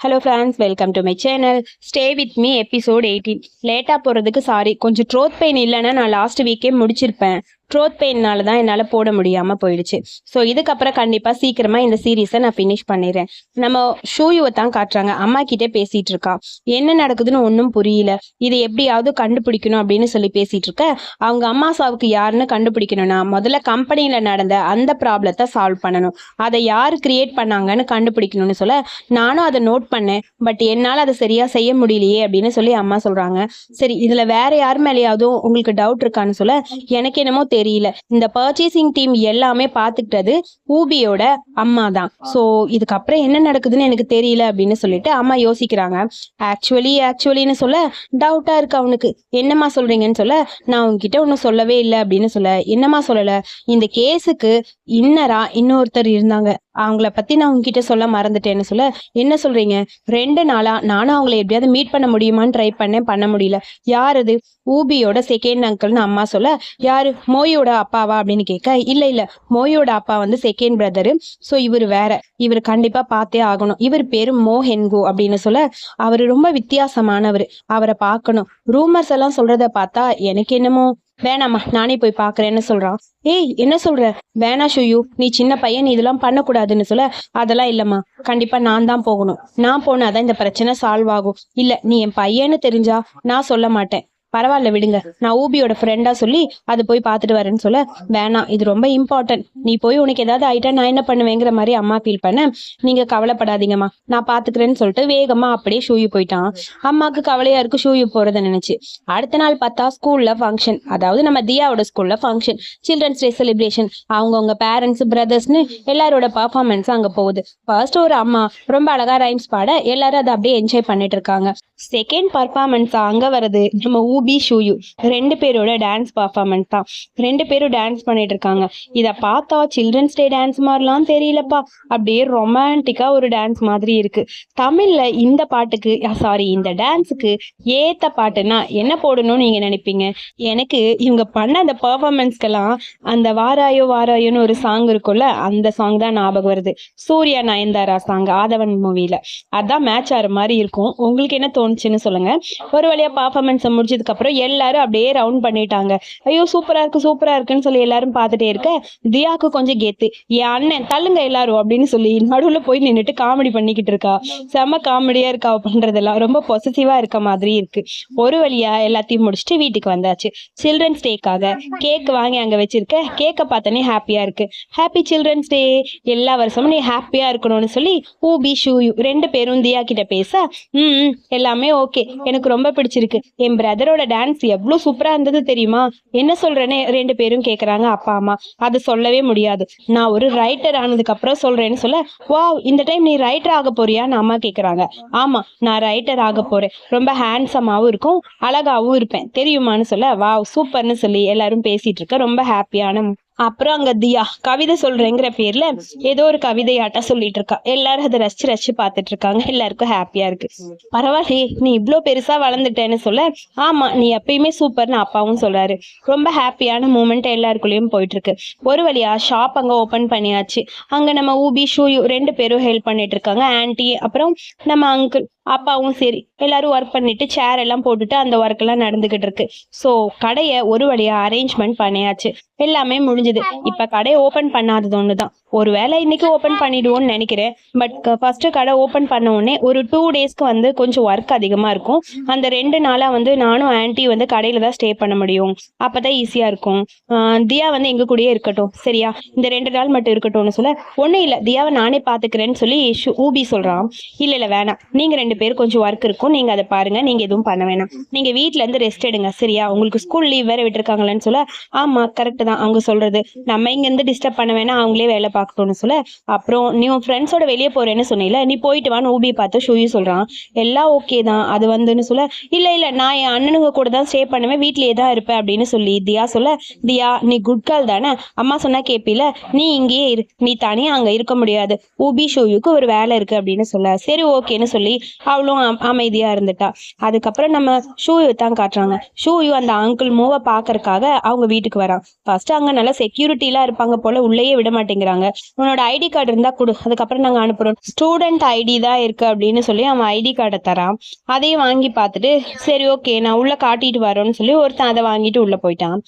Hello friends welcome to my channel stay with me episode eighteen லேட்டாக போகிறதுக்கு sorry கொஞ்சம் ட்ரோத் pain இல்லைன்னா நான் லாஸ்ட் வீக்கே முடிச்சிருப்பேன். த்ரோத் பெயின்னால தான் என்னால் போட முடியாமல் போயிடுச்சு. ஸோ இதுக்கப்புறம் கண்டிப்பாக சீக்கிரமாக இந்த சீரீஸை நான் ஃபினிஷ் பண்ணிடுறேன். நம்ம ஷூயுவை தான் காட்டுறாங்க. அம்மா கிட்டே பேசிகிட்டு இருக்கா. என்ன நடக்குதுன்னு ஒன்றும் புரியல. இது எப்படியாவது கண்டுபிடிக்கணும் அப்படின்னு சொல்லி பேசிகிட்டு இருக்க. அவங்க அம்மா சாவுக்கு யாருன்னு கண்டுபிடிக்கணும்னா முதல்ல கம்பெனியில் நடந்த அந்த ப்ராப்ளத்தை சால்வ் பண்ணணும். அதை யார் கிரியேட் பண்ணாங்கன்னு கண்டுபிடிக்கணும்னு சொல்ல நானும் அதை நோட் பண்ணேன். பட் என்னால் அதை சரியாக செய்ய முடியலையே அப்படின்னு சொல்லி அம்மா சொல்கிறாங்க சரி இதில் வேற யார் மேலேயாவது உங்களுக்கு டவுட் இருக்கான்னு சொல்ல எனக்கு என்னமோ தெரியல. இந்த பர்ச்சேசிங் டீம் எல்லாமே பார்த்துக்கிட்டது ஊபியோட அம்மா தான். ஸோ இதுக்கப்புறம் என்ன நடக்குதுன்னு எனக்கு தெரியல அப்படின்னு சொல்லிட்டு அம்மா யோசிக்கிறாங்க. ஆக்சுவலி ஆக்சுவலின்னு சொல்ல டவுட்டாக இருக்கு அவனுக்கு. என்னம்மா சொல்கிறீங்கன்னு சொல்ல நான் உங்ககிட்ட ஒன்றும் சொல்லவே இல்லை அப்படின்னு சொல்ல. என்னம்மா சொல்லலை? இந்த கேஸுக்கு இன்னரா இன்னொருத்தர் இருந்தாங்க. அவங்கள பற்றி நான் உங்ககிட்ட சொல்ல மறந்துட்டேன்னு சொல்ல என்ன சொல்கிறீங்க ரெண்டு நாளா நானும் அவங்கள எப்படியாவது மீட் பண்ண முடியுமான்னு ட்ரை பண்ணேன் பண்ண முடியல. யார் அது? ஊபியோட செகண்ட் அங்கிள்னு அம்மா சொல்ல யாரு? மோயோட அப்பாவா? அப்படின்னு கேட்க இல்ல இல்ல. மோயோட அப்பா வந்து செகண்ட் பிரதரு ஸோ இவர் வேற. இவர் கண்டிப்பா பார்த்தே ஆகணும். இவர் பேரு மோ ஹென்கோ அப்படின்னு சொல்ல அவர் ரொம்ப வித்தியாசமானவர். அவரை பார்க்கணும். ரூமர்ஸ் எல்லாம் சொல்றத பார்த்தா எனக்கு என்னமோ வேணாம்மா நானே போய் பார்க்கறேன்னு சொல்றான். ஏய் என்ன சொல்ற? வேணா ஷுயு நீ சின்ன பையன் நீ இதெல்லாம் பண்ணக்கூடாதுன்னு சொல்ல. அதெல்லாம் இல்லம்மா. கண்டிப்பா நான் தான் போகணும். நான் போனாதான் இந்த பிரச்சனை சால்வ் ஆகும். இல்ல நீ என் பையன்னு தெரிஞ்சா நான் சொல்ல மாட்டேன். பரவாயில்ல விடுங்க. நான் ஊபியோட ஃப்ரெண்டா சொல்லி அது போய் பார்த்துட்டு வரேன்னு சொல்ல வேணாம் இது ரொம்ப இம்பார்ட்டன்ட் நீ போய் உனக்கு ஏதாவது ஆயிட்டா நான் என்ன பண்ணுவேங்கிற மாதிரி அம்மா ஃபீல் பண்ண. நீங்க கவலைப்படாதீங்கம்மா. நான் பாத்துக்கிறேன்னு சொல்லிட்டு வேகமா அப்படியே ஷூயு போயிட்டான். அம்மாக்கு கவலையா இருக்கு ஷூயு போறத நினைச்சு. அடுத்த நாள் பார்த்தா ஸ்கூல்ல ஃபங்க்ஷன் அதாவது நம்ம தியாவோட ஸ்கூல்ல ஃபங்க்ஷன் சில்ட்ரன்ஸ் டே செலிப்ரேஷன் அவங்கவுங்க பேரண்ட்ஸ் பிரதர்ஸ்னு எல்லாரோட பர்ஃபார்மன்ஸ் அங்க போகுது. ஃபர்ஸ்ட் ஒரு அம்மா ரொம்ப அழகா ரைம்ஸ் பாட எல்லாரும் அதை அப்படியே என்ஜாய் பண்ணிட்டு இருக்காங்க. செகண்ட் பர்ஃபார்மன்ஸ் அங்க வருது நம்ம ஊபி ஷூயு ரெண்டு பேரோட டான்ஸ் பர்ஃபார்மன்ஸ் தான். ரெண்டு பேரும் டான்ஸ் பண்ணிட்டு இருக்காங்க. இதை பார்த்தா சில்ட்ரன்ஸ் டே டான்ஸ் மாதிரிலாம் தெரியலப்பா. அப்படியே ரொமான்டிக்கா ஒரு டான்ஸ் மாதிரி இருக்கு. தமிழ்ல இந்த பாட்டுக்கு சாரி இந்த டான்ஸுக்கு ஏத்த பாட்டுனா என்ன போடணும்னு நீங்க நினைப்பீங்க? எனக்கு இவங்க பண்ண அந்த பர்ஃபார்மன்ஸ்க்கெல்லாம் அந்த வாராயோ வாராயோன்னு ஒரு சாங் இருக்கும்ல அந்த சாங் தான் ஞாபகம் வருது. சூர்யா நயன்தாரா சாங் ஆதவன் மூவில அதான் மேட்ச் ஆகிற மாதிரி இருக்கும். உங்களுக்கு என்ன தோணுச்சுன்னு சொல்லுங்க. ஒரு வழியா பர்ஃபார்மன்ஸை முடிச்சதுக்கு அப்புறம் எல்லாரும் அப்படியே ரவுண்ட் பண்ணிட்டாங்க. ஐயோ சூப்பரா இருக்கு சூப்பரா இருக்குன்னு சொல்லி எல்லாரும் பார்த்துட்டே இருக்க தியாக்கு கொஞ்சம் கெத்து. என் அண்ணன் தள்ளுங்க எல்லாரும் அப்படின்னு சொல்லி நடுவுல போய் நின்னுட்டு காமெடி பண்ணிக்கிட்டு இருக்கா. செம காமெடியா இருக்கா பண்றதெல்லாம். ரொம்ப பொசசிவா இருக்க மாதிரி இருக்கு. ஒரு வழியா எல்லாத்தையும் முடிச்சுட்டு வீட்டுக்கு வந்தாச்சு. சில்ட்ரன்ஸ் டேக்காக கேக் வாங்கி அங்க வச்சிருக்க கேக்கை பார்த்தோன்னே ஹாப்பியா இருக்கு. ஹாப்பி சில்ட்ரன்ஸ் டே எல்லா வருஷமும் நீ ஹாப்பியா இருக்கணும்னு சொல்லி ஊபி ஷூயு ரெண்டு பேரும் தியா கிட்ட பேச ம், எல்லாமே ஓகே எனக்கு ரொம்ப பிடிச்சிருக்கு. என் பிரதரோட டான்ஸ் எவ்வளோ சூப்பரா இருந்தது தெரியுமா? என்ன சொல்றேன்னு ரெண்டு பேரும் கேக்குறாங்க அப்பா அம்மா. அது சொல்லவே முடியாது. நான் ஒரு ரைட்டர் ஆனதுக்கு அப்புறம் சொல்றேன்னு சொல்ல வாவ் இந்த டைம் நீ ரைட்டர் ஆக போறியான்னு அம்மா கேக்குறாங்க. ஆமா நான் ரைட்டர் ஆக போறேன். ரொம்ப ஹேண்ட்ஸமாவும் இருக்கும் அழகாவும் இருப்பேன். தெரியுமான்னு சொல்ல வாவ் சூப்பர்னு சொல்லி எல்லாரும் பேசிட்டு இருக்க ரொம்ப ஹாப்பியான அப்புறம் அங்க தியா கவிதை சொல்றேங்கிற பேர்ல ஏதோ ஒரு கவிதையாட்டம் சொல்லிட்டு இருக்கா எல்லாரும் அதை ரசிச்சு ரசிச்சு பார்த்துட்டு இருக்காங்க எல்லாருக்கும் ஹாப்பியா இருக்கு. பரவாயில்லையே நீ இவ்ளோ பெருசா வளர்ந்துட்டேன்னு சொல்ல. ஆமா நீ எப்பயுமே சூப்பர்னு அப்பாவும் சொல்றாரு. ரொம்ப ஹாப்பியான மூமெண்ட் எல்லாருக்குள்ளேயும் போயிட்டு இருக்கு ஒரு வழியா ஷாப் அங்க ஓபன் பண்ணியாச்சு. அங்க நம்ம ஊபி ஷூ ரெண்டு பேரும் ஹெல்ப் பண்ணிட்டு இருக்காங்க ஆன்டி அப்புறம் நம்ம அங்கிள் அப்பாவும் சரி எல்லாரும் ஒர்க் பண்ணிட்டு சேர் எல்லாம் போட்டுட்டு அந்த ஒர்க் எல்லாம் நடந்துகிட்டு இருக்கு. ஸோ கடையை ஒரு வழியா அரேஞ்ச்மெண்ட் பண்ணியாச்சு. எல்லாமே முடிஞ்சது. இப்ப கடையை ஓபன் பண்ணாதது ஒண்ணுதான். ஒருவேளை இன்னைக்கு ஓபன் பண்ணிடுவோம்னு நினைக்கிறேன். பட் ஃபர்ஸ்ட் கடை ஓபன் பண்ண உடனே ஒரு டூ டேஸ்க்கு வந்து கொஞ்சம் ஒர்க் அதிகமா இருக்கும். அந்த ரெண்டு நாளா வந்து நானும் ஆன்ட்டி வந்து கடையில தான் ஸ்டே பண்ண முடியும். அப்பதான் ஈஸியா இருக்கும். ஆஹ் தியா வந்து எங்க கூடயே இருக்கட்டும். சரியா? இந்த ரெண்டு நாள் மட்டும் இருக்கட்டும்னு சொல்ல. ஒண்ணும் இல்ல. தியாவை நானே பாத்துக்கிறேன்னு சொல்லி ஷு- ஊபி சொல்றான். இல்ல இல்ல வேணாம். நீங்க ரெண்டு பேர் கொஞ்சம் ஒர்க் இருக்கும். நீங்க அதை பாருங்க. நீங்க எதுவும் பண்ண வேணாம். நீங்க வீட்ல இருந்து ரெஸ்ட் எடுங்க. சரியா? உங்களுக்கு ஸ்கூல் லீவ் வேற விட்டுருக்காங்களேன்னு சொல்ல ஆமா கரெக்ட் தான். அவங்க சொல்றது. நம்ம இங்கேருந்து டிஸ்டர்ப் பண்ண வேணாம். அவங்களே வேலை பார்க்கணும்னு சொல்ல அப்புறம் நீ உன் ஃப்ரெண்ட்ஸோட வெளியே போறேன்னு சொன்னீல நீ போயிட்டு வான்னு ஊபி பார்த்து ஷூயு சொல்றான். எல்லாம் ஓகே தான். அது வந்துன்னு சொல்ல இல்லை இல்லை நான் என் அண்ணனுங்க கூட தான் ஸ்டே பண்ணுவேன். வீட்லயே தான் இருப்பேன். அப்படின்னு சொல்லி தியா சொல்ல தியா நீ குட் கால் தானே? அம்மா சொன்னா கேப்பில நீ இங்கேயே இரு. நீ தனியாக அங்க இருக்க முடியாது. ஊபி ஷோயுக்கு ஒரு வேலை இருக்கு. அப்படின்னு சொல்ல சரி ஓகேன்னு சொல்லி அவளும் அம்- அமைதியா இருந்துட்டா. அதுக்கப்புறம் நம்ம ஷூயு தான் காட்டுறாங்க. ஷூயு அந்த அங்கிள் மூவை பார்க்கறக்காக அவங்க வீட்டுக்கு வரான். ஃபர்ஸ்ட் அங்க நல்லா செக்யூரிட்டிலாம் இருப்பாங்க போல உள்ளேயே விட மாட்டேங்கிறாங்க. உன்னோட ஐடி கார்டு இருந்தா கொடு. அதுக்கப்புறம் நாங்க அனுப்புறோம். ஸ்டூடெண்ட் ஐடி தான் இருக்கு அப்படின்னு சொல்லி அவன் ஐடி கார்டை தரான். அதையும் வாங்கி பார்த்துட்டு சரி ஓகே நான் உள்ள காட்டிட்டு வரோன்னு சொல்லி ஒருத்தன் அதை வாங்கிட்டு உள்ள போயிட்டான்.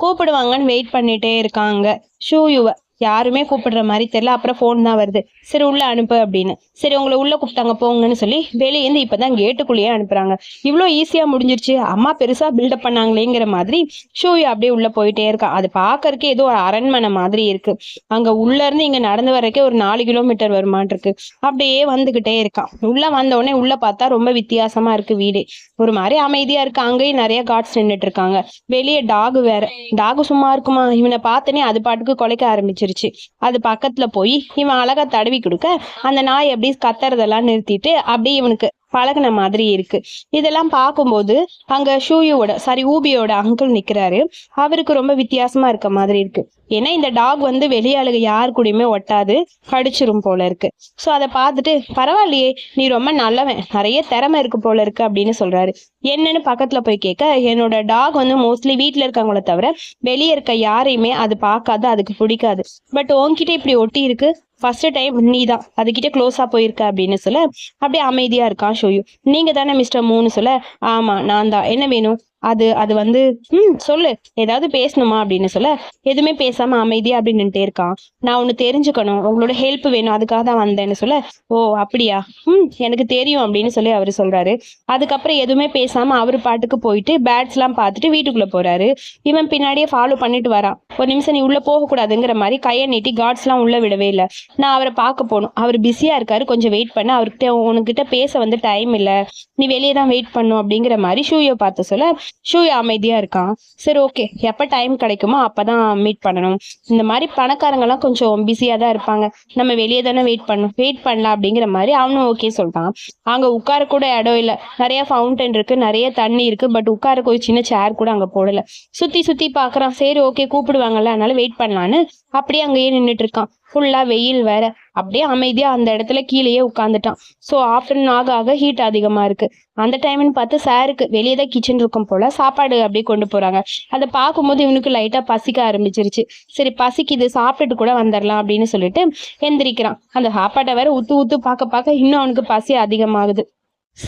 கூப்பிடுவாங்கன்னு வெயிட் பண்ணிட்டே இருக்காங்க ஷூயுவை. யாருமே கூப்பிடுற மாதிரி தெரியல. அப்புறம் ஃபோன் தான் வருது. சரி உள்ள அனுப்பு அப்படின்னு. சரி உங்களை உள்ள கூப்பிட்டாங்க போங்கன்னு சொல்லி வெளியேந்து இப்பதான் கேட்டுக்குள்ளேயே அனுப்புறாங்க. இவ்வளோ ஈஸியா முடிஞ்சிருச்சு. அம்மா பெருசா பில்டப் பண்ணாங்களேங்கிற மாதிரி ஷூயு அப்படியே உள்ள போயிட்டே இருக்கான் அது பார்க்கறதுக்கே ஏதோ ஒரு அரண்மனை மாதிரி இருக்கு. அங்க உள்ள இருந்து இங்க நடந்து வர்றதுக்கே ஒரு நாலு கிலோமீட்டர் வருமான் இருக்கு. அப்படியே வந்துகிட்டே இருக்கான் உள்ள வந்த உடனே உள்ள பார்த்தா ரொம்ப வித்தியாசமா இருக்கு வீடு. ஒரு மாதிரி அமைதியா இருக்கு. அங்கேயும் நிறைய கார்ட்ஸ் நின்னுட்டு இருக்காங்க. வெளியே டாக் வேற. டாக் சும்மா இருக்குமா? இவனை பார்த்தனே அது பாட்டுக்கு குலைக்க வந்துருச்சு அது பக்கத்துல போய் இவன் அழகா தடவி கொடுக்க அந்த நாய் எப்படி கத்துறதெல்லாம் நிறுத்திட்டு அப்படியே இவனுக்கு பழகுன மாதிரி இருக்கு. இதெல்லாம் பார்க்கும்போது அங்க ஷூயோட சாரி ஊபியோட அங்கிள் நிக்கிறாரு. அவருக்கு ரொம்ப வித்தியாசமா இருக்க மாதிரி இருக்கு. ஏன்னா இந்த டாக் வந்து வெளியாளுக யார் கூடயுமே ஒட்டாது கடிச்சிரும் போல இருக்கு. ஸோ அதை பார்த்துட்டு பரவாயில்லையே நீ ரொம்ப நல்லவன் நிறைய திறமை இருக்கு போல இருக்கு அப்படின்னு சொல்றாரு. என்னன்னு பக்கத்துல போய் கேட்க என்னோட டாக் வந்து மோஸ்ட்லி வீட்ல இருக்கவங்கள தவிர வெளியே இருக்க யாரையுமே அது பார்க்காது அதுக்கு பிடிக்காது. பட் உன்கிட்ட இப்படி ஒட்டி இருக்கு ஃபர்ஸ்ட் டைம் நீ தான் அதுகிட்ட க்ளோஸா போயிருக்க அப்படின்னு சொல்ல அப்படியே அமைதியா இருக்கான் ஷோயு. நீங்க தானே மிஸ்டர் மூணு சொல்ல ஆமா நான் தான் என்ன வேணும்? அது அது வந்து ம் சொல்லு ஏதாவது பேசணுமா? அப்படின்னு சொல்ல எதுவுமே பேசாம அமைதியா அப்படின்னு நின்றுட்டே இருக்கான். நான் ஒன்னு தெரிஞ்சுக்கணும். உங்களோட ஹெல்ப் வேணும். அதுக்காக தான் வந்தேன்னு சொல்ல ஓ அப்படியா? ம் எனக்கு தெரியும் அப்படின்னு சொல்லி அவரு சொல்றாரு. அதுக்கப்புறம் எதுவுமே பேசாம அவர் பாட்டுக்கு போயிட்டு பேட்ஸ் எல்லாம் பார்த்துட்டு வீட்டுக்குள்ள போறாரு. இவன் பின்னாடியே ஃபாலோ பண்ணிட்டு வரான். ஒரு நிமிஷம் நீ உள்ள போக கூடாதுங்கிற மாதிரி கையை நீட்டி கார்ட்ஸ் எல்லாம் உள்ள விடவே இல்லை. நான் அவரை பார்க்க போகணும். அவர் பிஸியா இருக்காரு. கொஞ்சம் வெயிட் பண்ண. அவர்கிட்ட உனக்கிட்ட பேச வந்து டைம் இல்ல. நீ வெளியே தான் வெயிட் பண்ணும் அப்படிங்கிற மாதிரி ஷூயை பார்த்து சொல்ல ஷூயா அமைதியா இருக்கான். சரி ஓகே எப்ப டைம் கிடைக்குமோ அப்பதான் மீட் பண்ணணும். இந்த மாதிரி பணக்காரங்கெல்லாம் கொஞ்சம் பிஸியா தான் இருப்பாங்க. நம்ம வெளியே தானே வெயிட் பண்ணணும் வெயிட் பண்ணலாம் அப்படிங்கிற மாதிரி அவனும் ஓகே சொல்லிட்டான் அங்க உட்கார கூட இடம் இல்ல. நிறைய ஃபவுண்டன் இருக்கு நிறைய தண்ணி இருக்கு பட் உட்காரக்கு ஒரு சின்ன சேர் கூட அங்க போடலை. சுத்தி சுத்தி பாக்குறான் சரி ஓகே கூப்பிடுவாங்கல்ல அதனால வெயிட் பண்ணலான்னு அப்படியே அங்கேயே நின்னுட்டு இருக்கான். ஃபுல்லா வெயில் வேற. அப்படியே அமைதியா அந்த இடத்துல கீழேயே உட்காந்துட்டான் ஸோ ஆஃப்டர்நூன் ஆக ஆக ஹீட் அதிகமா இருக்கு. அந்த டைம்னு பார்த்து சாருக்கு வெளியே தான் கிச்சன் இருக்கும் போல சாப்பாடு அப்படியே கொண்டு போறாங்க. அதை பார்க்கும்போது இவனுக்கு லைட்டா பசிக்க ஆரம்பிச்சிருச்சு. சரி பசிக்குது சாப்பிட்டுட்டு கூட வந்துடலாம் அப்படின்னு சொல்லிட்டு எந்திரிக்கிறான். அந்த சாப்பாட்டை வேற ஊத்து ஊத்து பார்க்க பார்க்க இன்னும் அவனுக்கு பசி அதிகமாகுது.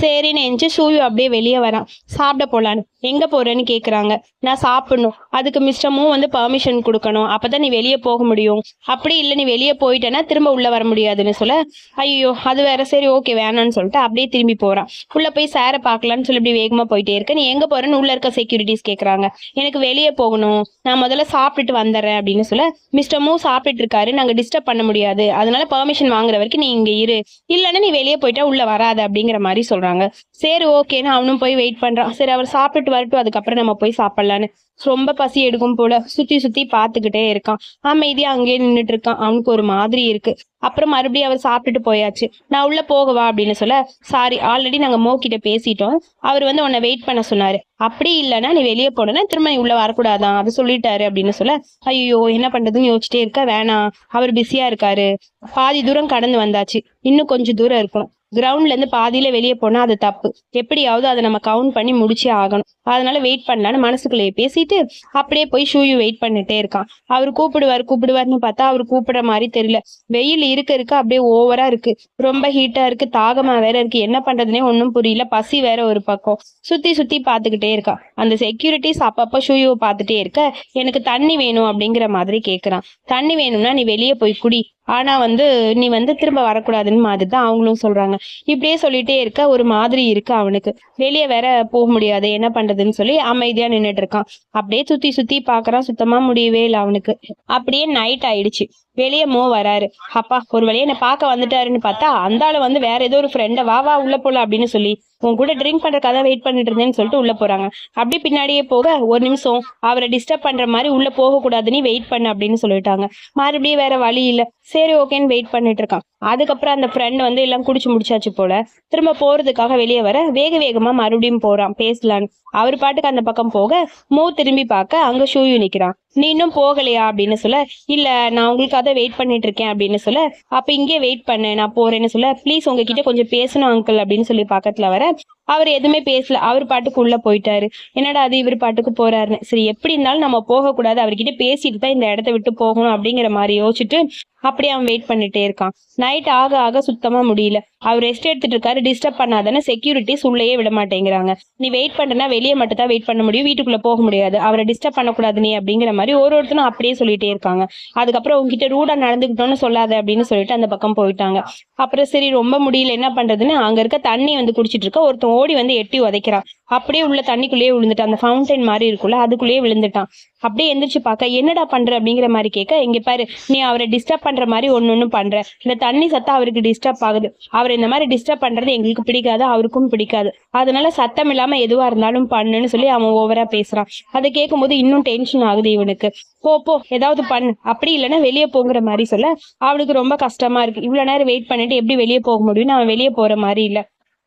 சரின்னு எஞ்சி சூயு அப்படியே வெளியே வரான். சாப்பிட போலான்னு. எங்க போறேன்னு கேக்குறாங்க. நான் சாப்பிடணும். அதுக்கு மிஸ்டமும் வந்து பர்மிஷன் கொடுக்கணும். அப்பதான் நீ வெளியே போக முடியும். அப்படி இல்லை நீ வெளியே போயிட்டேன்னா திரும்ப உள்ள வர முடியாதுன்னு சொல்ல. ஐயோ அது வேற. சரி ஓகே வேணாம்னு சொல்லிட்டு அப்படியே திரும்பி போறான். உள்ள போய் சாரை பார்க்கலான்னு சொல்லி இப்படி வேகமா போயிட்டே இருக்க. நீ எங்க போறேன்னு உள்ள இருக்க செக்யூரிட்டிஸ் கேக்குறாங்க. எனக்கு வெளியே போகணும். நான் முதல்ல சாப்பிட்டுட்டு வந்துடுறேன் அப்படின்னு சொல்ல. மிஸ்டமும் சாப்பிட்டுட்டு இருக்காரு. நாங்க டிஸ்டர்ப் பண்ண முடியாது. அதனால பர்மிஷன் வாங்குற வரைக்கும் நீ இங்க இரு. இல்லைன்னா நீ வெளியே போயிட்டா உள்ள வராத அப்படிங்கிற மாதிரி சொல்றாங்க. சரி ஓகேன்னு அவனும் போய் வெயிட் பண்றான். சரி அவர் சாப்பிட்டுட்டு வரட்டும் அதுக்கப்புறம் நம்ம போய் சாப்பிடலான்னு. ரொம்ப பசி எடுக்கும் போல சுத்தி சுத்தி பார்த்துக்கிட்டே இருக்கான். அமைதியா அங்கேயே நின்னுட்டு இருக்கான். அவனுக்கு ஒரு மாதிரி இருக்கு. அப்புறம் மறுபடியும் அவர் சாப்பிட்டுட்டு போயாச்சு. நான் உள்ள போகவா அப்படின்னு சொல்ல சாரி ஆல்ரெடி நாங்க மோக்கிட்ட கிட்ட பேசிட்டோம். அவர் வந்து உன்னை வெயிட் பண்ண சொன்னாரு. அப்படி இல்லைன்னா நீ வெளியே போனேன்னா திரும்ப நீ உள்ள வரக்கூடாதான். அது சொல்லிட்டாரு அப்படின்னு சொல்ல ஐயோ என்ன பண்ணுறதுன்னு யோசிச்சிட்டே இருக்க வேணாம். அவர் பிஸியா இருக்காரு. பாதி தூரம் கடந்து வந்தாச்சு. இன்னும் கொஞ்சம் தூரம் இருக்கணும். கிரவுண்ட்ல இருந்து பாதியில வெளியே போனா அது தப்பு. எப்படியாவது அதை நம்ம கவுண்ட் பண்ணி முடிச்சே ஆகணும். அதனால வெயிட் பண்ணலான்னு மனசுக்குள்ளேயே பேசிட்டு அப்படியே போய் ஷூயு வெயிட் பண்ணிட்டே இருக்கான். அவர் கூப்பிடுவார் கூப்பிடுவார்னு பார்த்தா அவர் கூப்பிடுற மாதிரி தெரியல. வெயில் இருக்க இருக்க அப்படியே ஓவரா இருக்கு. ரொம்ப ஹீட்டா இருக்கு தாகமா வேற இருக்கு. என்ன பண்றதுனே ஒன்றும் புரியல. பசி வேற ஒரு பக்கம். சுத்தி சுத்தி பார்த்துக்கிட்டே இருக்கான். அந்த செக்யூரிட்டிஸ் அப்பப்போ ஷூயுவை பார்த்துட்டே இருக்க எனக்கு தண்ணி வேணும் அப்படிங்கிற மாதிரி கேட்கறான் தண்ணி வேணும்னா நீ வெளியே போய் குடி. ஆனா வந்து நீ வந்து திரும்ப வரக்கூடாதுன்னு மாதிரி தான் அவங்களும் சொல்றாங்க. இப்படியே சொல்லிட்டே இருக்க ஒரு மாதிரி இருக்கு அவனுக்கு. வெளியே வேற போக முடியாது. என்ன பண்றதுன்னு சொல்லி அமைதியா நின்னுட்டு இருக்கான். அப்படியே சுத்தி சுத்தி பாக்குறான். சுத்தமா முடியவே இல்லை அவனுக்கு. அப்படியே நைட் ஆயிடுச்சு. வெளியே மோ வராரு. அப்பா ஒரு வழியா என்னை பார்க்க வந்துட்டாருன்னு பார்த்தா அந்த ஆளு வந்து வேற ஏதோ ஒரு ஃப்ரெண்டை வா வா உள்ள போல அப்படின்னு சொல்லி உன் கூட ட்ரிங்க் பண்றதுக்காக தான் வெயிட் பண்ணிட்டு இருந்தேன்னு சொல்லிட்டு உள்ள போறாங்க. அப்படி பின்னாடியே போக ஒரு நிமிஷம் அவரை டிஸ்டர்ப் பண்ற மாதிரி உள்ள போக கூடாதுன்னு வெயிட் பண்ண அப்படின்னு சொல்லிட்டாங்க. மறுபடியும் வேற வழி இல்ல. சரி ஓகேன்னு வெயிட் பண்ணிட்டு இருக்கான். அதுக்கப்புறம் அந்த ஃப்ரெண்ட் வந்து எல்லாம் குடிச்சு முடிச்சாச்சு போல. திரும்ப போறதுக்காக வெளியே வர வேக வேகமா மறுபடியும் போறான். பேசலான்னு. அவர் பாட்டுக்கு அந்த பக்கம் போக மோ திரும்பி பார்க்க அங்க ஷூயு நிக்கிறான். நீ இன்னும் போகலையா? அப்படின்னு சொல்ல இல்ல நான் உங்களுக்காக அதை வெயிட் பண்ணிட்டு இருக்கேன் அப்படின்னு சொல்ல அப்ப இங்கே வெயிட் பண்ணு நான் போறேன்னு சொல்ல ப்ளீஸ் உங்ககிட்ட கொஞ்சம் பேசணும் அங்கிள் அப்படின்னு சொல்லி பக்கத்துல வர அவர் எதுவுமே பேசல. அவர் பாட்டுக்கு உள்ள போயிட்டாரு. என்னடா அது இவர் பாட்டுக்கு போறாருன்னு. சரி எப்படி இருந்தாலும் நம்ம போகக்கூடாது. அவர்கிட்ட பேசிட்டு தான் இந்த இடத்த விட்டு போகணும் அப்படிங்கிற மாதிரி யோசிச்சுட்டு அப்படியே அவன் வெயிட் பண்ணிட்டே இருக்கான். நைட் ஆக ஆக சுத்தமா முடியல. அவர் ரெஸ்ட் எடுத்துட்டு இருக்காரு. டிஸ்டர்ப் பண்ணாதானே செக்யூரிட்டிஸ் உள்ளேயே விட மாட்டேங்கிறாங்க. நீ வெயிட் பண்ணனா வெளியே மட்டும் தான் வெயிட் பண்ண முடியும். வீட்டுக்குள்ள போக முடியாது. அவரை டிஸ்டர்ப் பண்ணக்கூடாது நீ அப்படிங்கிற மாதிரி ஒரு ஒருத்தரும் அப்படியே சொல்லிட்டே இருக்காங்க. அதுக்கப்புறம் உங்ககிட்ட ரூடா நடந்துக்கிட்டோம்னு சொல்லாத அப்படின்னு சொல்லிட்டு அந்த பக்கம் போயிட்டாங்க. அப்புறம் சரி ரொம்ப முடியல. என்ன பண்றதுன்னு அங்க இருக்க தண்ணி வந்து குடிச்சிட்டு இருக்க. ஒருத்தன் ஓடி வந்து எட்டி உதைக்கிறான். அப்படியே உள்ள தண்ணிக்குள்ளேயே விழுந்துட்டான். அந்த ஃபவுண்டைன் மாதிரி இருக்குல்ல அதுக்குள்ளேயே விழுந்துட்டான். அப்படியே எந்திரிச்சு பார்க்க என்னடா பண்ற? அப்படிங்கிற மாதிரி கேட்க இங்க பாரு நீ அவரை டிஸ்டர்ப் பண்ற மாதிரி ஒன்னு ஒன்னும் பண்ற. இந்த தண்ணி சத்தம் அவருக்கு டிஸ்டர்ப் ஆகுது. அவர் இந்த மாதிரி டிஸ்டர்ப் பண்றது எங்களுக்கு பிடிக்காது அவருக்கும் பிடிக்காது. அதனால சத்தம் இல்லாம எதுவா இருந்தாலும் பண்ணுன்னு சொல்லி அவன் ஓவரா பேசுறான். அதை கேட்கும்போது இன்னும் டென்ஷன் ஆகுது இவனுக்கு. போ போ ஏதாவது பண்ணு. அப்படி இல்லைன்னா வெளியே போங்கிற மாதிரி சொல்ல. அவனுக்கு ரொம்ப கஷ்டமா இருக்கு. இவ்வளவு நேரம் வெயிட் பண்ணிட்டு எப்படி வெளியே போக முடியும்னு அவன் வெளியே போற மாதிரி இல்லை.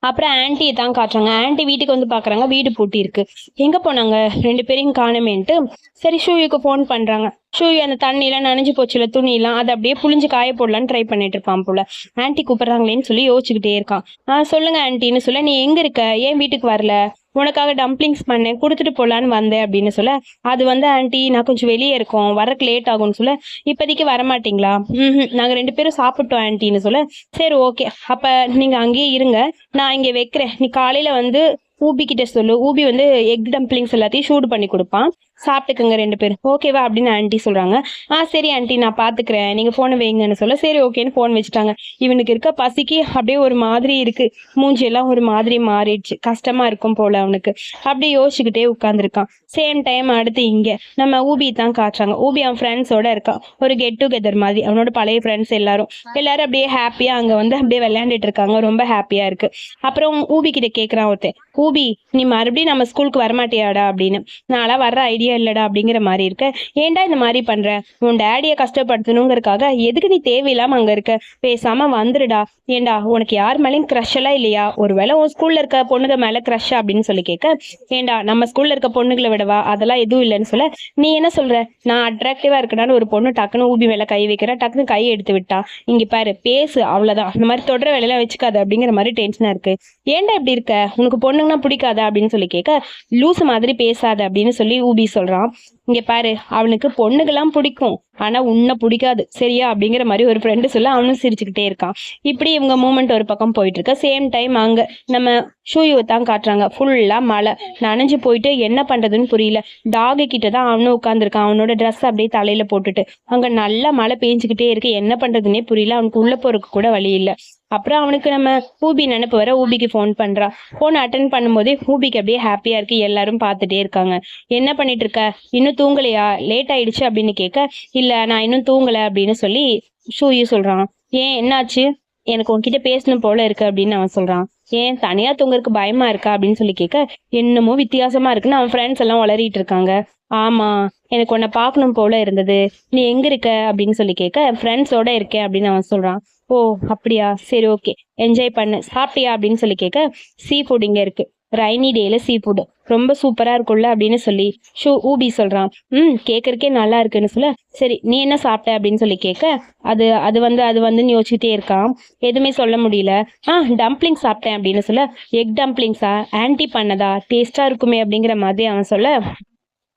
அப்புறம் ஆன்ட்டியை தான் காட்டுறாங்க. ஆன்ட்டி வீட்டுக்கு வந்து பாக்குறாங்க. வீடு பூட்டி இருக்கு. எங்க போனாங்க? ரெண்டு பேரையும் காணுமேன்ட்டு சரி ஷூயுக்கு ஃபோன் பண்றாங்க. ஷூயு அந்த தண்ணியெல்லாம் நனைஞ்சு போச்சுல துணியெல்லாம். அதை அப்படியே புளிஞ்சு காய போடலான்னு ட்ரை பண்ணிட்டு இருப்பான் போல. ஆன்ட்டி கூப்பிட்றாங்களேன்னு சொல்லி யோசிச்சுக்கிட்டே இருக்கான். ஆ சொல்லுங்க ஆன்ட்டின்னு சொல்ல நீ எங்கே இருக்க? ஏன் வீட்டுக்கு வரல? உனக்காக டம்ப்ளிங்ஸ் பண்ணேன் கொடுத்துட்டு போகலான்னு வந்தேன் அப்படின்னு சொல்ல அது வந்து ஆன்ட்டி நான் கொஞ்சம் வெளியே இருக்கோம். வரக்கு லேட் ஆகும்னு சொல்ல இப்போதைக்கு வரமாட்டிங்களா? ம் நாங்கள் ரெண்டு பேரும் சாப்பிட்டோம் ஆன்ட்டின்னு சொல்ல. சரி ஓகே அப்போ நீங்கள் அங்கேயே இருங்க. நான் இங்கே வைக்கிறேன். நீ காலையில் வந்து ஊபி கிட்ட சொல்லு. ஊபி வந்து எக் டம்ப்ளிங்ஸ் எல்லாத்தையும் சூடு பண்ணி கொடுப்பான். சாப்பிட்டுக்குங்க ரெண்டு பேரும். ஓகேவா அப்படின்னு ஆன்ட்டி சொல்றாங்க. ஆ சரி ஆண்டி நான் பார்த்துக்கிறேன் நீங்க ஃபோனை வைங்கன்னு சொல்ல சரி ஓகேன்னு போன் வச்சுட்டாங்க. இவனுக்கு இருக்க பசிக்கு அப்படியே ஒரு மாதிரி இருக்கு. மூஞ்சி எல்லாம் ஒரு மாதிரி மாறிடுச்சு. கஷ்டமா இருக்கும் போல அவனுக்கு. அப்படியே யோசிச்சுக்கிட்டே உட்காந்துருக்கான் சேம் டைம் அடுத்து இங்க. நம்ம ஊபி தான் காட்டுறாங்க. ஊபி அவன் ஃப்ரெண்ட்ஸோட இருக்கான். ஒரு கெட் டுகெதர் மாதிரி. அவனோட பழைய ஃப்ரெண்ட்ஸ் எல்லாரும். எல்லாரும் அப்படியே ஹாப்பியா அங்க வந்து அப்படியே விளையாண்டுட்டு இருக்காங்க. ரொம்ப ஹாப்பியா இருக்கு. அப்புறம் ஊபி கிட்ட கேட்குறான் ஒருத்தன். ஊபி நீ மறுபடியும் நம்ம ஸ்கூலுக்கு வரமாட்டியாடா அப்படின்னு. நான்லாம் வர்ற ஐடியா இல்லடா அப்படிங்கிற மாதிரி இருக்க. ஏன்டா இந்த மாதிரி பண்ற? உன் டேடியை கஷ்டப்படுத்தணுங்கிறக்காக எதுக்கு நீ தேவையில்லாம அங்க இருக்க? பேசாம வந்துடுடா ஏண்டா உனக்கு யார் மேலேயும் க்ரஷ் எல்லாம் இல்லையா? ஒருவேளை உன் ஸ்கூல்ல இருக்க பொண்ணுங்க மேல க்ரஷ் அப்படின்னு சொல்லி கேட்க ஏண்டா நம்ம ஸ்கூல்ல இருக்க பொண்ணுங்களை விடவா? அதெல்லாம் எதுவும் இல்லைன்னு சொல்ல நீ என்ன சொல்ற? நான் அட்ராக்டிவா இருக்கனால ஒரு பொண்ணு டக்குன்னு ஊபி மேல கை வைக்கிறா டக்குன்னு கை எடுத்து விட்டா. இங்க பாரு பேசு அவ்வளவுதான். இந்த மாதிரி தொடர வேலையெல்லாம் வச்சுக்காது அப்படிங்கிற மாதிரி டென்ஷனா இருக்கு. ஏன்டா இப்படி இருக்க? உனக்கு பொண்ணுங்கன்னா பிடிக்காதா அப்படின்னு சொல்லி கேட்க லூசு மாதிரி பேசாத அப்படின்னு சொல்லி ஊபி சொல்கிறான் இங்க பாரு அவனுக்கு பொண்ணுக்கெல்லாம் பிடிக்கும். ஆனா உன்னை பிடிக்காது. சரியா? அப்படிங்கிற மாதிரி ஒரு ஃப்ரெண்டு சொல்ல அவனும் சிரிச்சுக்கிட்டே இருக்கான். இப்படி இவங்க மூமெண்ட் ஒரு பக்கம் போயிட்டு இருக்க. சேம் டைம் அங்க நம்ம ஷூயுவை தான் காட்டுறாங்க. ஃபுல்லா மழை. நனைஞ்சு போயிட்டு என்ன பண்றதுன்னு புரியல. டாகு கிட்ட தான் அவனும் உட்காந்துருக்கான் அவனோட ட்ரெஸ் அப்படியே தலையில போட்டுட்டு. அங்க நல்லா மழை பெஞ்சுக்கிட்டே இருக்கு. என்ன பண்றதுன்னே புரியல. அவனுக்கு உள்ள போறதுக்கு கூட வழி இல்ல. அப்புறம் அவனுக்கு நம்ம ஊபி நினைப்பு வர ஊபிக்கு ஃபோன் பண்றான் ஃபோன் அட்டன் பண்ணும்போதே ஊபிக்கு அப்படியே ஹாப்பியா இருக்கு. எல்லாரும் பார்த்துட்டே இருக்காங்க. என்ன பண்ணிட்டு இருக்க? இன்னும் தூங்கலையா? லேட் ஆயிடுச்சு அப்படின்னு கேட்க இல்ல நான் இன்னும் தூங்கல அப்படின்னு சொல்லி ஷூயு சொல்றான். ஏன் என்னாச்சு? எனக்கு உன்கிட்ட பேசணும் போல இருக்கு அப்படின்னு அவன் சொல்றான். ஏன் தனியா தூங்குறதுக்கு பயமா இருக்கா? அப்படின்னு சொல்லி கேட்க என்னமோ வித்தியாசமா இருக்குன்னு அவன் ஃப்ரெண்ட்ஸ் எல்லாம் வளரிட்டு இருக்காங்க. ஆமா எனக்கு உன்னை பார்க்கணும் போல இருந்தது. நீ எங்க இருக்க? அப்படின்னு சொல்லி கேட்க ஃப்ரெண்ட்ஸோட இருக்கேன் அப்படின்னு அவன் சொல்றான். ஓ அப்படியா? சரி ஓகே என்ஜாய் பண்ணு. சாப்பிட்டியா? அப்படின்னு சொல்லி கேட்க சீ ஃபுட் இங்க இருக்கு. ரைனி டேல சீ ஃபுட் ரொம்ப சூப்பரா இருக்கும்ல அப்படின்னு சொல்லி ஷூ ஊபி சொல்றான். ம் கேட்கறக்கே நல்லா இருக்குன்னு சொல்ல. சரி நீ என்ன சாப்பிட்ட அப்படின்னு சொல்லி கேட்க அது அது வந்து அது வந்துன்னு யோசிச்சுட்டே இருக்கான். எதுவுமே சொல்ல முடியல. ஆ டம்ப்ளிங் சாப்பிட்டேன் அப்படின்னு சொல்ல. எக் டம்ப்ளிங்ஸா ஆன்டி பண்ணதா? டேஸ்டா இருக்குமே அப்படிங்கிற மாதிரி அவன் சொல்ல.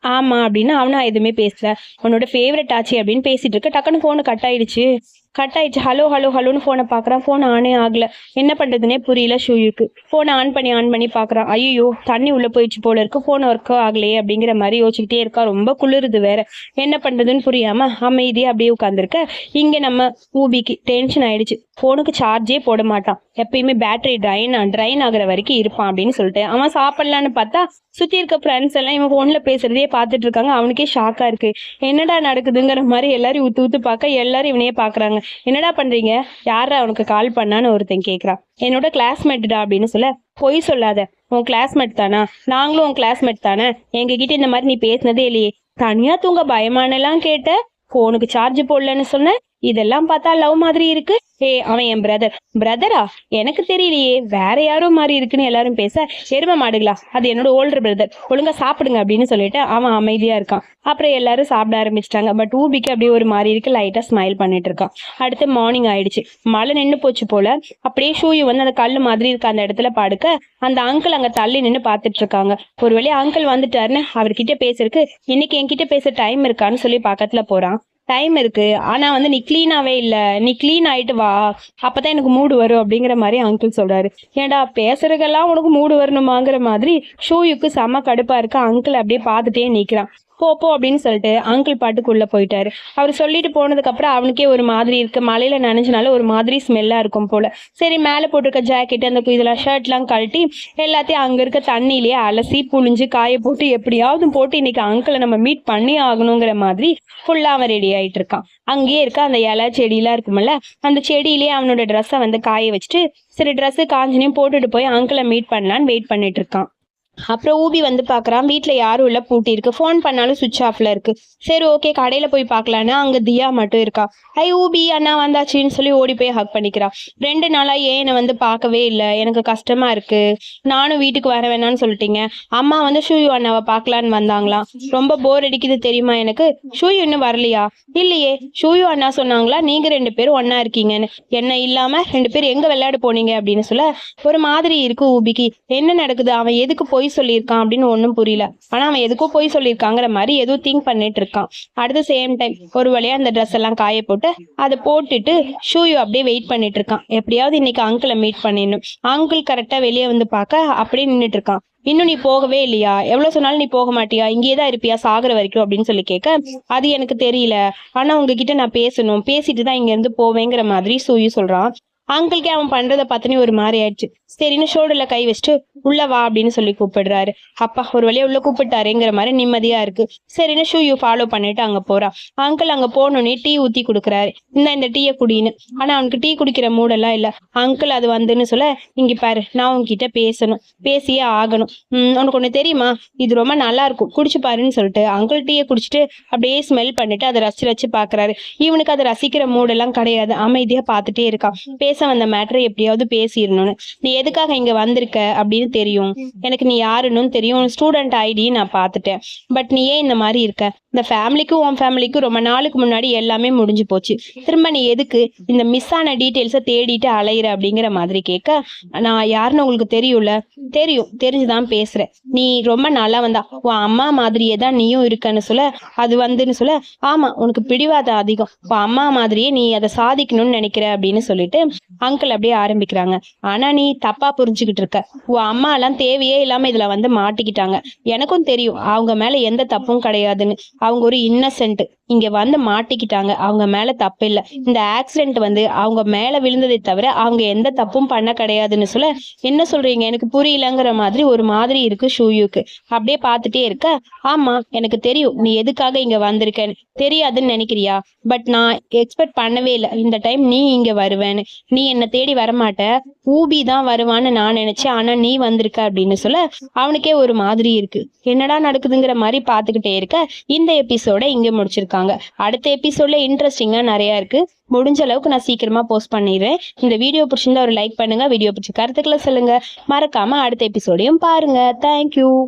ஆமா அப்படின்னு அவனும் எதுவுமே பேசல. உன்னோட ஃபேவரட் ஆச்சு அப்படின்னு பேசிட்டு இருக்க. டக்குன்னு ஃபோனு கட் ஆயிடுச்சு. கட் ஆயிடுச்சு ஹலோ ஹலோ ஹலோன்னு ஃபோனை பார்க்குறான் ஃபோன் ஆனே ஆகல. என்ன பண்ணுறதுனே புரியல ஷூயுக்கு ஃபோனை ஆன் பண்ணி ஆன் பண்ணி பார்க்குறான் ஐயோ தண்ணி உள்ளே போயிடுச்சு போல இருக்கு. ஃபோன் ஒர்க் ஆகலையே அப்படிங்கிற மாதிரி யோசிச்சுக்கிட்டே இருக்கா. ரொம்ப குளிருது வேற. என்ன பண்ணுறதுன்னு புரியாம அமைதியாக அப்படியே உட்காந்துருக்க இங்கே நம்ம ஊபிக்கு டென்ஷன் ஆயிடுச்சு. ஃபோனுக்கு சார்ஜே போட மாட்டான். எப்பயுமே பேட்டரி ட்ரைன் ட்ரைன் ஆகுற வரைக்கும் இருப்பான் அப்படின்னு சொல்லிட்டு. அவன் சாப்பிடலான்னு பார்த்தா சுற்றி இருக்க ஃப்ரெண்ட்ஸ் எல்லாம் இவன் ஃபோனில் பேசுறதே பார்த்துட்டு இருக்காங்க. அவனுக்கே ஷாக்காக இருக்கு. என்னடா நடக்குதுங்கிற மாதிரி எல்லாரும் ஊத்து ஊத்து பார்க்க எல்லாரும் இவனையே பார்க்குறாங்க. என்னடா பண்றீங்க? யாரா அவனுக்கு கால் பண்ணான்னு ஒருத்தன் கேட்குறான் என்னோட கிளாஸ்மேட்டுடா அப்படின்னு சொல்ல பொய் சொல்லாத. உன் கிளாஸ்மேட் தானா? நாங்களும் உன் கிளாஸ்மேட் தானே? எங்ககிட்ட இந்த மாதிரி நீ பேசினதே இல்லையே. தனியா தூங்க பயமானலாம் கேட்ட ஃபோனுக்கு சார்ஜ் போடலன்னு சொன்ன இதெல்லாம் பார்த்தா லவ் மாதிரி இருக்கு. ஏ அவன் என் பிரதர் பிரதரா எனக்கு தெரியலையே. வேற யாரோ மாதிரி இருக்குன்னு எல்லாரும் பேச எரும மாடுகளா? அது என்னோட ஓல்டர் பிரதர் ஒழுங்கா சாப்பிடுங்க அப்படின்னு சொல்லிட்டு அவன் அமைதியா இருக்கான். அப்புறம் எல்லாரும் சாப்பிட ஆரம்பிச்சிட்டாங்க. பட் ஊபிக்கு அப்படியே ஒரு மாதிரி இருக்கு. லைட்டா ஸ்மைல் பண்ணிட்டு இருக்கான். அடுத்து மார்னிங் ஆயிடுச்சு. மழை நின்று போச்சு போல. அப்படியே ஷூயு வந்து அந்த கல் மாதிரி இருக்க அந்த இடத்துல படுக்க அந்த அங்கிள் அங்க தள்ளி நின்று பாத்துட்டு இருக்காங்க. ஒரு வழியா அங்கிள் வந்துட்டாருன்னு அவர்கிட்ட பேசிருக்கு இன்னைக்கு என்கிட்ட பேச டைம் இருக்கான்னு சொல்லி பக்கத்துல போறான். டைம் இருக்கு. ஆனா வந்து நீ கிளீனாவே இல்ல. நீ க்ளீன் ஆயிட்டு வா. அப்பதான் எனக்கு மூடு வரும் அப்படிங்கிற மாதிரி அங்கிள் சொல்றாரு. ஏன்டா பேசுறதுக்கெல்லாம் உனக்கு மூடு வரணுமாங்கிற மாதிரி ஷூயுக்கு செம கடுப்பா இருக்கு. அங்கிள் அப்படியே பார்த்துட்டே நிக்கிறான். போ போ அப்படின்னு சொல்லிட்டு அங்கிள் பாட்டுக்குள்ளே போயிட்டாரு. அவர் சொல்லிட்டு போனதுக்கப்புறம் அவனுக்கே ஒரு மாதிரி இருக்கு. மலையில் நனைஞ்சனால ஒரு மாதிரி ஸ்மெல்லா இருக்கும் போல. சரி மேலே போட்டிருக்க ஜாக்கெட் அந்த இதெல்லாம் ஷர்ட்லாம் கழட்டி எல்லாத்தையும் அங்க இருக்க தண்ணியிலேயே அலசி புழிஞ்சு காய போட்டு எப்படியாவது போட்டு இன்னைக்கு அங்கிளை நம்ம மீட் பண்ணி ஆகணுங்கிற மாதிரி ஃபுல்லா அவன் ரெடி ஆகிட்டு இருக்கான். அங்கேயே இருக்க அந்த இலை செடியெலாம் இருக்குமல்ல அந்த செடியிலேயே அவனோட ட்ரெஸ்ஸை வந்து காய வச்சுட்டு சரி ட்ரெஸ்ஸு காஞ்சினையும் போட்டுட்டு போய் அங்கிளை மீட் பண்ணலான்னு வெயிட் பண்ணிட்டு இருக்கான். அப்புறம் ஊபி வந்து பார்க்குறான் வீட்டில் யாரும் இல்லை பூட்டி இருக்கு. ஃபோன் பண்ணாலும் சுவிட்ச் ஆஃபில் இருக்கு. சரி ஓகே கடையில் போய் பார்க்கலான்னு அங்கே தியா மட்டும் இருக்கா. ஐ ஊபி அண்ணா வந்தாச்சுன்னு சொல்லி ஓடி போய் ஹக் பண்ணிக்கிறா. ரெண்டு நாளாக ஏன் என்னை வந்து பார்க்கவே இல்லை? எனக்கு கஷ்டமா இருக்கு. நானும் வீட்டுக்கு வர வேணான்னு சொல்லிட்டீங்க. அம்மா வந்து ஷூயு அண்ணாவை பார்க்கலான்னு வந்தாங்களாம். ரொம்ப போர் அடிக்குது தெரியுமா எனக்கு? ஷூயு இன்னும் வரலையா? இல்லையே. ஷூயு அண்ணா சொன்னாங்களா? நீங்க ரெண்டு பேரும் ஒன்னா இருக்கீங்கன்னு. என்ன இல்லாம ரெண்டு பேரும் எங்க விளையாட போனீங்க அப்படின்னு சொல்ல ஒரு மாதிரி இருக்கு ஊபிக்கு. என்ன நடக்குது? அவன் எதுக்கு போய் சொல்லியிருக்கான் அப்படின்னு ஒன்றும் புரியல. ஆனா அவன் எதுக்கோ பொய் சொல்லியிருக்காங்கிற மாதிரி ஏதோ திங்க் பண்ணிட்டு இருக்கான் அடுத்த சேம் டைம் ஒரு வழியா அந்த ட்ரெஸ் எல்லாம் காய போட்டு அதை போட்டுட்டு ஷூயு அப்படியே வெயிட் பண்ணிட்டு இருக்கான் எப்படியாவது இன்னைக்கு அங்கிளை மீட் பண்ணிடணும். அங்கிள் கரெக்டா வெளியே வந்து பார்க்க அப்படியே நின்னுட்டு இருக்கான் இன்னும் நீ போகவே இல்லையா? எவ்வளவு சொன்னாலும் நீ போக மாட்டியா? இங்கேயே தான் இருப்பியா? சாகிற வரைக்கும் அப்படின்னு சொல்லி கேட்க அது எனக்கு தெரியல. ஆனா உங்ககிட்ட நான் பேசணும். பேசிட்டு தான் இங்க இருந்து போவேங்கிற மாதிரி சூயு சொல்றான். அங்கிள்கே அவன் பண்றத பார்த்தனே ஒரு மாதிரி ஆயிடுச்சு. சரின்னு ஷோல்டர்ல கை வச்சுட்டு உள்ள வா அப்படின்னு சொல்லி கூப்பிடுறாரு. அப்பா ஒரு வழியா உள்ள கூப்பிட்டாருங்கிற மாதிரி நிம்மதியா இருக்கு. சரின்னு ஷூ யூ ஃபாலோ பண்ணிட்டு அங்க போறான் அங்கிள் அங்க போனோடனே டீ ஊத்தி கொடுக்குறாரு. இந்த இந்த டீயை குடின்னு. ஆனா அவனுக்கு டீ குடிக்கிற மூடெல்லாம் இல்ல. அங்கிள் அது வந்துன்னு சொல்ல இங்க பாரு நான் உன்கிட்ட பேசணும். பேசியே ஆகணும். உம் உனக்கு ஒண்ணு தெரியுமா? இது ரொம்ப நல்லா இருக்கும். குடிச்சு பாருன்னு சொல்லிட்டு அங்கிள் டீயை குடிச்சிட்டு அப்படியே ஸ்மெல் பண்ணிட்டு அதை ரசிச்சு ரசிச்சு பாக்குறாரு. இவனுக்கு அதை ரசிக்கிற மூடெல்லாம் கிடையாது. அமைதியா பார்த்துட்டே இருக்கான். பேச வந்த மேட்ரு எப்படியாவது பேசிடணும்னு. நீ எதுக்காக இங்க வந்திருக்க அப்படின்னு தெரியும். எனக்கு நீ யாருன்னு தெரியும். ஸ்டூடெண்ட் ஐடி நான் பார்த்துட்டேன். பட் நீ ஏன் இந்த மாதிரி இருக்க? இந்த ஃபேமிலிக்கும் உன் ஃபேமிலிக்கும் ரொம்ப நாளுக்கு முன்னாடி எல்லாமே முடிஞ்சு போச்சு. திரும்ப நீ எதுக்கு இந்த மிஸ் ஆன டீட்டெயில்ஸை தேடிட்டு அலையிற அப்படிங்கிற மாதிரி கேட்க நான் யாருன்னு உங்களுக்கு தெரியும்ல? தெரியும். தெரிஞ்சுதான் பேசுறேன். நீ ரொம்ப நல்லா வந்தா. உன் அம்மா மாதிரியே தான் நீயும் இருக்கன்னு சொல்ல அது வந்துன்னு சொல்ல ஆமா உனக்கு பிடிவாதம் அதிகம். உன் அம்மா மாதிரியே நீ அதை சாதிக்கணும்னு நினைக்கிற அப்படின்னு சொல்லிட்டு அங்கிள் அப்படியே ஆரம்பிக்கிறாங்க. ஆனா நீ தப்பா புரிஞ்சுக்கிட்டு இருக்க. உன் அம்மா எல்லாம் தேவையே இல்லாம இதுல வந்து மாட்டிக்கிட்டாங்க. எனக்கும் தெரியும். அவங்க மேல எந்த தப்பும் கிடையாதுன்னு. அவங்க ஒரு இன்னசென்ட் இங்க வந்து மாட்டிக்கிட்டாங்க. அவங்க மேல தப்பு இல்ல. இந்த ஆக்சிடென்ட் வந்து அவங்க மேல விழுந்ததை தவிர அவங்க எந்த தப்பும் பண்ண கிடையாதுன்னு சொல்ல என்ன சொல்றீங்க? எனக்கு புரியலங்கிற மாதிரி ஒரு மாதிரி இருக்கு ஷூயுக்கு. அப்படியே பார்த்துட்டே இருக்க ஆமா எனக்கு தெரியும். நீ எதுக்காக இங்க வந்திருக்கேன்னு. தெரியாதுன்னு நினைக்கிறியா? பட் நான் எக்ஸ்பெக்ட் பண்ணவே இல்லை. இந்த டைம் நீ இங்க வருவேன்னு. நீ என்ன தேடி வரமாட்ட. ஊபி தான் வருவான்னு நான் நினைச்சேன். ஆனா நீ வந்திருக்க அப்படின்னு சொல்ல அவனுக்கே ஒரு மாதிரி இருக்கு. என்னடா நடக்குதுங்கிற மாதிரி பாத்துக்கிட்டே இருக்க. இந்த எபிசோட இங்க முடிச்சிருக்காங்க. அடுத்த எபிசோட்ல இன்ட்ரெஸ்டிங்காக நிறைய இருக்கு. முடிஞ்ச அளவுக்கு நான் சீக்கிரமா போஸ்ட் பண்ணிடுறேன். இந்த வீடியோ பிடிச்சிருந்தா ஒரு லைக் பண்ணுங்க. வீடியோ பிடிச்ச கருத்துக்களை சொல்லுங்க. மறக்காம அடுத்த எபிசோடையும் பாருங்க. தேங்க்யூ